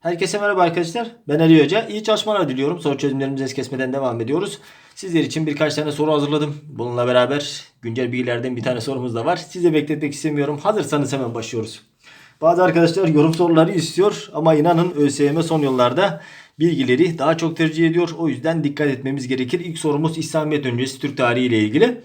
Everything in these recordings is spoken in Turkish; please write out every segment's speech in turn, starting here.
Herkese merhaba arkadaşlar. Ben Ali Hoca. İyi çalışmalar diliyorum. Soru çözümlerimize es kesmeden devam ediyoruz. Sizler için birkaç tane soru hazırladım. Bununla beraber güncel bilgilerden bir tane sorumuz da var. Sizi bekletmek istemiyorum. Hazırsanız hemen başlıyoruz. Bazı arkadaşlar yorum soruları istiyor ama inanın ÖSYM son yıllarda bilgileri daha çok tercih ediyor. O yüzden dikkat etmemiz gerekir. İlk sorumuz İslamiyet öncesi Türk tarihi ile ilgili.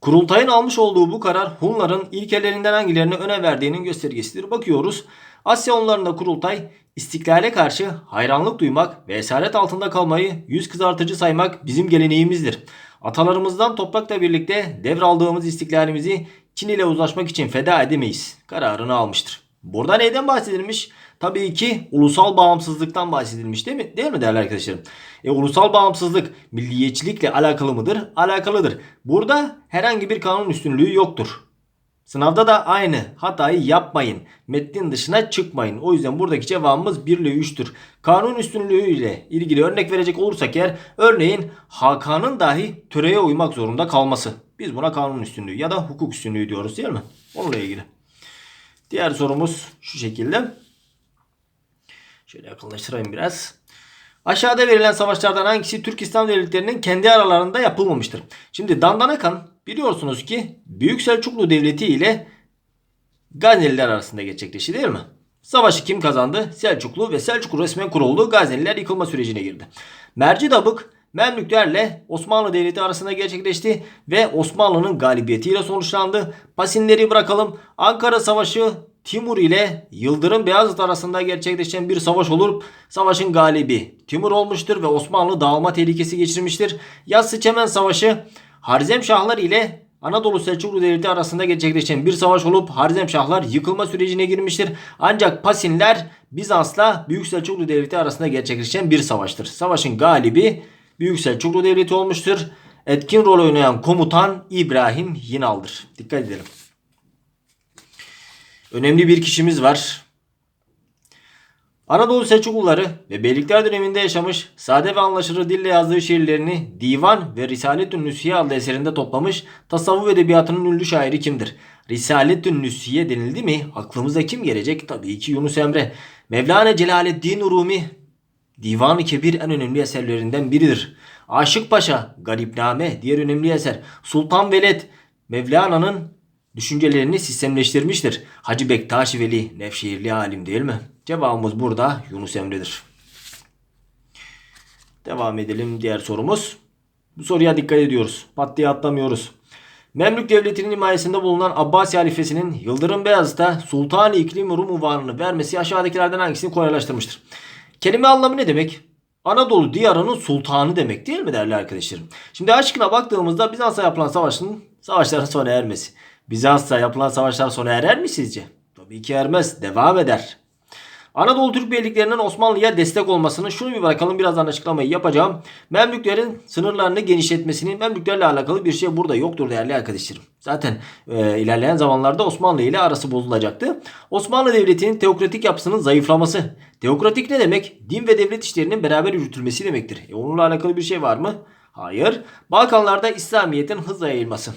Kurultayın almış olduğu bu karar Hunların ilkelerinden hangilerine önem verdiğinin göstergesidir. Bakıyoruz. Asya Hunlarında kurultay istiklale karşı hayranlık duymak ve esaret altında kalmayı yüz kızartıcı saymak bizim geleneğimizdir. Atalarımızdan toprakla birlikte devraldığımız istiklalimizi Çin ile uzlaşmak için feda edemeyiz. Kararını almıştır. Burada neyden bahsedilmiş? Tabii ki ulusal bağımsızlıktan bahsedilmiş değil mi? Değil mi değerli arkadaşlarım? E, ulusal bağımsızlık milliyetçilikle alakalı mıdır? Alakalıdır. Burada herhangi bir kanun üstünlüğü yoktur. Sınavda da aynı hatayı yapmayın. Metnin dışına çıkmayın. O yüzden buradaki cevabımız 1 ile 3'tür. Kanun üstünlüğü ile ilgili örnek verecek olursak eğer örneğin Hakan'ın dahi töreye uymak zorunda kalması. Biz buna kanun üstünlüğü ya da hukuk üstünlüğü diyoruz değil mi? Onunla ilgili. Diğer sorumuz şu şekilde. Şöyle yakınlaştırayım biraz. Aşağıda verilen savaşlardan hangisi Türk İslam devletlerinin kendi aralarında yapılmamıştır? Şimdi Dandanakan biliyorsunuz ki Büyük Selçuklu Devleti ile Gazneliler arasında gerçekleşti değil mi? Savaşı kim kazandı? Selçuklu ve Selçuklu resmen kuruldu. Gazneliler yıkılma sürecine girdi. Mercidabık Memlüklerle Osmanlı Devleti arasında gerçekleşti ve Osmanlı'nın galibiyetiyle sonuçlandı. Pasinleri bırakalım. Ankara Savaşı Timur ile Yıldırım Beyazıt arasında gerçekleşen bir savaş olup savaşın galibi Timur olmuştur ve Osmanlı dağılma tehlikesi geçirmiştir. Yassı Çemen Savaşı Harzemşahlar ile Anadolu Selçuklu Devleti arasında gerçekleşen bir savaş olup Harzemşahlar yıkılma sürecine girmiştir. Ancak Pasinler Bizans'la Büyük Selçuklu Devleti arasında gerçekleşen bir savaştır. Savaşın galibi Büyük Selçuklu Devleti olmuştur. Etkin rol oynayan komutan İbrahim Yinal'dır. Dikkat edelim. Önemli bir kişimiz var. Anadolu Selçukluları ve Beylikler döneminde yaşamış, sade ve anlaşılır dille yazdığı şiirlerini Divan ve Risaletün Nüsiye adlı eserinde toplamış tasavvuf edebiyatının ünlü şairi kimdir? Risaletün Nüsiye denildi mi aklımıza kim gelecek? Tabii ki Yunus Emre. Mevlana Celaleddin Rumi Divan-ı Kebir en önemli eserlerinden biridir. Aşık Paşa, Garipname diğer önemli eser. Sultan Veled, Mevlana'nın düşüncelerini sistemleştirmiştir. Hacı Bektaş Veli, Nevşehirli alim değil mi? Cevabımız burada Yunus Emre'dir. Devam edelim diğer sorumuz. Bu soruya dikkat ediyoruz. Pat diye atlamıyoruz. Memlük Devleti'nin himayesinde bulunan Abbasi halifesinin Yıldırım Beyazıt'a Sultan-ı İklim Rum unvanını vermesi aşağıdakilerden hangisini kolaylaştırmıştır? Kelime anlamı ne demek? Anadolu diyarının sultanı demek değil mi değerli arkadaşlarım? Şimdi aşkına baktığımızda Bizans'a yapılan savaşın savaşların sona ermesi. Bizans'ta yapılan savaşlar sona erer mi sizce? Tabii ki ermez. Devam eder. Anadolu Türk beyliklerinin Osmanlı'ya destek olmasını şunu bir bırakalım birazdan açıklamayı yapacağım. Memlüklerin sınırlarını genişletmesinin Memlüklerle alakalı bir şey burada yoktur değerli arkadaşlarım. Zaten e, ilerleyen zamanlarda Osmanlı ile arası bozulacaktı. Osmanlı Devleti'nin teokratik yapısının zayıflaması. Teokratik ne demek? Din ve devlet işlerinin beraber yürütülmesi demektir. E, onunla alakalı bir şey var mı? Hayır. Balkanlarda İslamiyet'in hızla yayılması.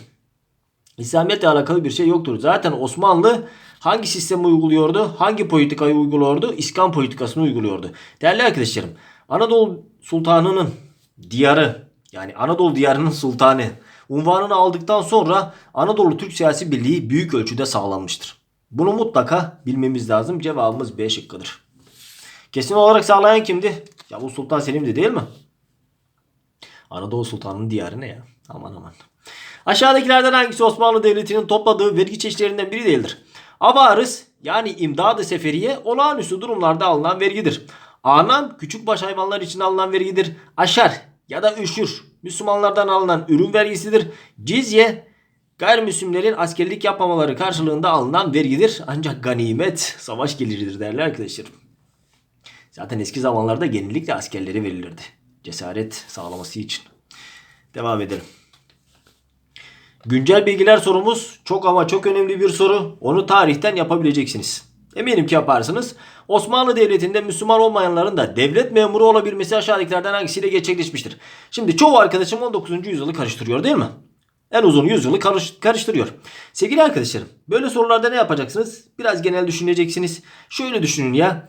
İslamiyetle alakalı bir şey yoktur. Zaten Osmanlı hangi sistemi uyguluyordu? Hangi politikayı uyguluyordu? İskan politikasını uyguluyordu. Değerli arkadaşlarım, Anadolu Sultanı'nın diyarı yani Anadolu diyarının sultanı unvanını aldıktan sonra Anadolu Türk siyasi birliği büyük ölçüde sağlanmıştır. Bunu mutlaka bilmemiz lazım. Cevabımız B şıkkıdır. Kesin olarak sağlayan kimdi? Ya bu Sultan Selim'di değil mi? Anadolu Sultanı'nın diyarı ne ya? Aman aman. Aşağıdakilerden hangisi Osmanlı Devleti'nin topladığı vergi çeşitlerinden biri değildir? Avarız yani imdad-ı seferiye olağanüstü durumlarda alınan vergidir. Anam küçük baş hayvanlar için alınan vergidir. Aşar ya da üşür Müslümanlardan alınan ürün vergisidir. Cizye gayrimüslimlerin askerlik yapmamaları karşılığında alınan vergidir. Ancak ganimet savaş geliridir değerli arkadaşlar. Zaten eski zamanlarda genellikle askerlere verilirdi. Cesaret sağlaması için. Devam edelim. Güncel bilgiler sorumuz çok ama çok önemli bir soru. Onu tarihten yapabileceksiniz. Eminim ki yaparsınız. Osmanlı Devleti'nde Müslüman olmayanların da devlet memuru olabilmesi aşağıdakilerden hangisiyle gerçekleşmiştir? Şimdi çoğu arkadaşım 19. yüzyılı karıştırıyor değil mi? En uzun yüzyılı karış- karıştırıyor. Sevgili arkadaşlarım böyle sorularda ne yapacaksınız? Biraz genel düşüneceksiniz. Şöyle düşünün ya.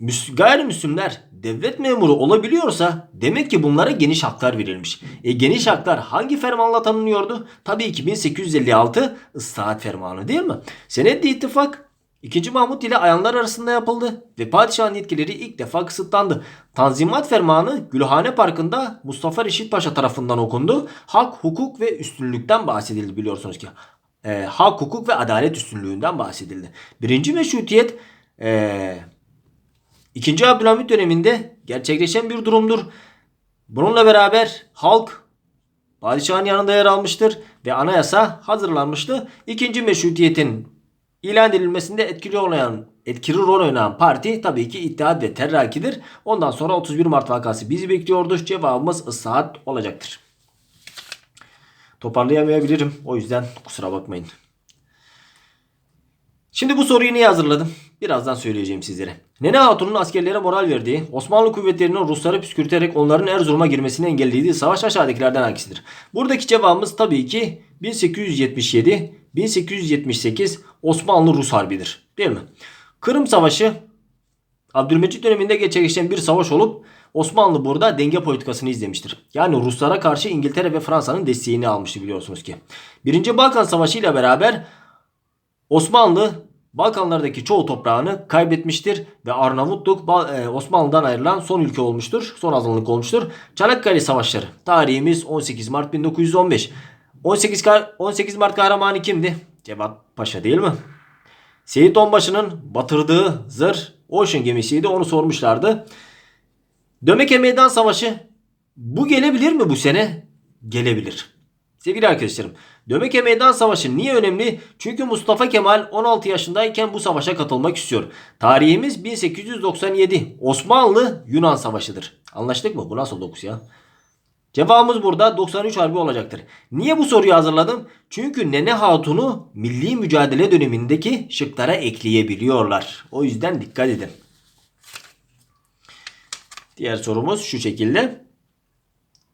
Müs- gayrimüslimler devlet memuru olabiliyorsa demek ki bunlara geniş haklar verilmiş. E geniş haklar hangi fermanla tanınıyordu? Tabii ki 1856 Islahat Fermanı değil mi? Seneddi ittifak 2. Mahmut ile ayanlar arasında yapıldı ve padişahın yetkileri ilk defa kısıtlandı. Tanzimat Fermanı Gülhane Parkı'nda Mustafa Reşit Paşa tarafından okundu. Hak, hukuk ve üstünlükten bahsedildi biliyorsunuz ki. E, hak, hukuk ve adalet üstünlüğünden bahsedildi. Birinci meşrutiyet e, İkinci Abdülhamit döneminde gerçekleşen bir durumdur. Bununla beraber halk padişahın yanında yer almıştır ve anayasa hazırlanmıştı. İkinci meşrutiyetin ilan edilmesinde etkili olmayan etkili rol oynayan parti tabii ki İttihat ve Terraki'dir. Ondan sonra 31 Mart vakası bizi bekliyordu. Cevabımız ıslahat olacaktır. Toparlayamayabilirim. O yüzden kusura bakmayın. Şimdi bu soruyu niye hazırladım? Birazdan söyleyeceğim sizlere. Nene Hatun'un askerlere moral verdiği, Osmanlı kuvvetlerinin Rusları püskürterek onların Erzurum'a girmesini engellediği savaş aşağıdakilerden hangisidir? Buradaki cevabımız tabii ki 1877, 1878 Osmanlı-Rus Harbi'dir. Değil mi? Kırım Savaşı Abdülmecit döneminde gerçekleşen bir savaş olup Osmanlı burada denge politikasını izlemiştir. Yani Ruslara karşı İngiltere ve Fransa'nın desteğini almıştı biliyorsunuz ki. Birinci Balkan Savaşı ile beraber Osmanlı Balkanlardaki çoğu toprağını kaybetmiştir ve Arnavutluk e, Osmanlı'dan ayrılan son ülke olmuştur. Son azınlık olmuştur. Çanakkale Savaşları. Tarihimiz 18 Mart 1915. 18, Ka- 18 Mart kahramanı kimdi? Cevat Paşa değil mi? Seyit Onbaşı'nın batırdığı zırh Ocean gemisiydi. Onu sormuşlardı. Dömeke Meydan Savaşı bu gelebilir mi bu sene? Gelebilir. Sevgili arkadaşlarım, Dömeke Meydan Savaşı niye önemli? Çünkü Mustafa Kemal 16 yaşındayken bu savaşa katılmak istiyor. Tarihimiz 1897. Osmanlı Yunan Savaşı'dır. Anlaştık mı? Bu nasıl 9 ya? Cevabımız burada 93 Harbi olacaktır. Niye bu soruyu hazırladım? Çünkü Nene Hatun'u milli mücadele dönemindeki şıklara ekleyebiliyorlar. O yüzden dikkat edin. Diğer sorumuz şu şekilde.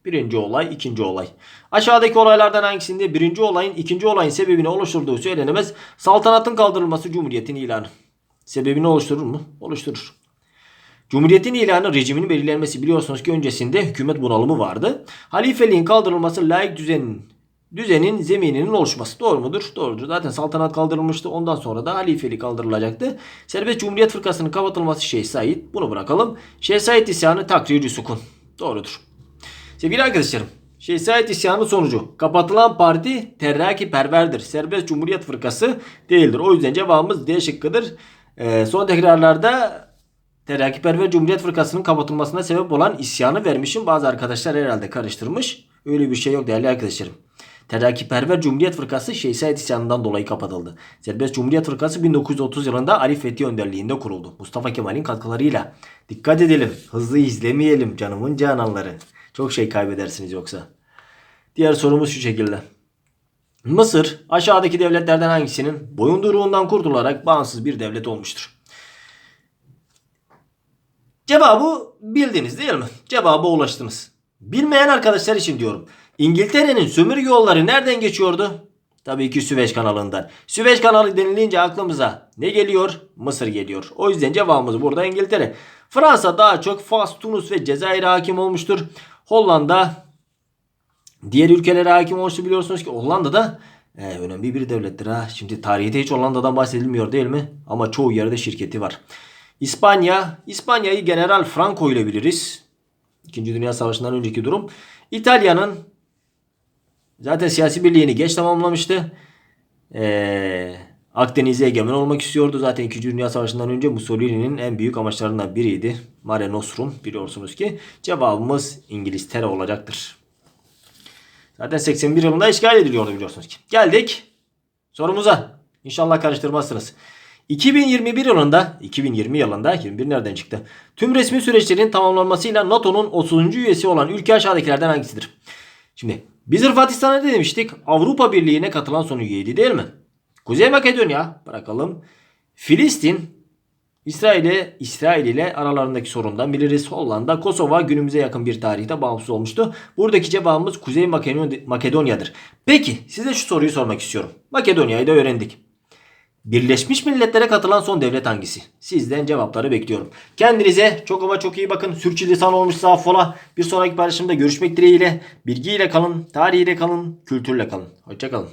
Birinci olay, ikinci olay. Aşağıdaki olaylardan hangisinde birinci olayın ikinci olayın sebebini oluşturduğu söylenemez. Saltanatın kaldırılması Cumhuriyet'in ilanı. Sebebini oluşturur mu? Oluşturur. Cumhuriyetin ilanı rejiminin belirlenmesi biliyorsunuz ki öncesinde hükümet bunalımı vardı. Halifeliğin kaldırılması layık düzenin düzenin zemininin oluşması. Doğru mudur? Doğrudur. Zaten saltanat kaldırılmıştı. Ondan sonra da halifelik kaldırılacaktı. Serbest Cumhuriyet Fırkası'nın kapatılması Şeyh Said. Bunu bırakalım. Şeyh Said isyanı takrir sukun. Doğrudur. Sevgili arkadaşlarım. Şeyh Said isyanı sonucu kapatılan parti terraki perverdir. Serbest Cumhuriyet Fırkası değildir. O yüzden cevabımız D şıkkıdır. Ee, son tekrarlarda Terakkiperver Cumhuriyet Fırkası'nın kapatılmasına sebep olan isyanı vermişim. Bazı arkadaşlar herhalde karıştırmış. Öyle bir şey yok değerli arkadaşlarım. Terakkiperver Cumhuriyet Fırkası Şeyh Said isyanından dolayı kapatıldı. Serbest Cumhuriyet Fırkası 1930 yılında Ali Fethi önderliğinde kuruldu. Mustafa Kemal'in katkılarıyla. Dikkat edelim. Hızlı izlemeyelim canımın cananları. Çok şey kaybedersiniz yoksa. Diğer sorumuz şu şekilde. Mısır aşağıdaki devletlerden hangisinin boyunduruğundan kurtularak bağımsız bir devlet olmuştur? Cevabı bildiniz değil mi? Cevaba ulaştınız. Bilmeyen arkadaşlar için diyorum. İngiltere'nin sömürge yolları nereden geçiyordu? Tabii ki Süveyş kanalından. Süveyş kanalı denilince aklımıza ne geliyor? Mısır geliyor. O yüzden cevabımız burada İngiltere. Fransa daha çok Fas, Tunus ve Cezayir'e hakim olmuştur. Hollanda diğer ülkelere hakim olmuştu biliyorsunuz ki Hollanda da e, önemli bir devlettir ha. Şimdi tarihte hiç Hollanda'dan bahsedilmiyor değil mi? Ama çoğu yerde şirketi var. İspanya, İspanya'yı General Franco ile biliriz. İkinci Dünya Savaşı'ndan önceki durum. İtalya'nın zaten siyasi birliğini geç tamamlamıştı. Ee, Akdeniz'e egemen olmak istiyordu. Zaten 2. Dünya Savaşı'ndan önce Mussolini'nin en büyük amaçlarından biriydi. Mare Nostrum biliyorsunuz ki. Cevabımız İngiltere olacaktır. Zaten 81 yılında işgal ediliyordu biliyorsunuz ki. Geldik sorumuza. İnşallah karıştırmazsınız. 2021 yılında, 2020 yılında, 21 nereden çıktı? Tüm resmi süreçlerin tamamlanmasıyla NATO'nun 30. üyesi olan ülke aşağıdakilerden hangisidir? Şimdi biz Hırvatistan'a ne demiştik? Avrupa Birliği'ne katılan son üyeydi değil mi? Kuzey Makedonya bırakalım. Filistin İsrail'e İsrail ile aralarındaki sorundan biliriz. Hollanda, Kosova günümüze yakın bir tarihte bağımsız olmuştu. Buradaki cevabımız Kuzey Makedon- Makedonya'dır. Peki size şu soruyu sormak istiyorum. Makedonya'yı da öğrendik. Birleşmiş Milletler'e katılan son devlet hangisi? Sizden cevapları bekliyorum. Kendinize çok ama çok iyi bakın. Sürçülisan olmuşsa affola. Bir sonraki paylaşımda görüşmek dileğiyle. Bilgiyle kalın, tarihiyle kalın, kültürle kalın. Hoşçakalın.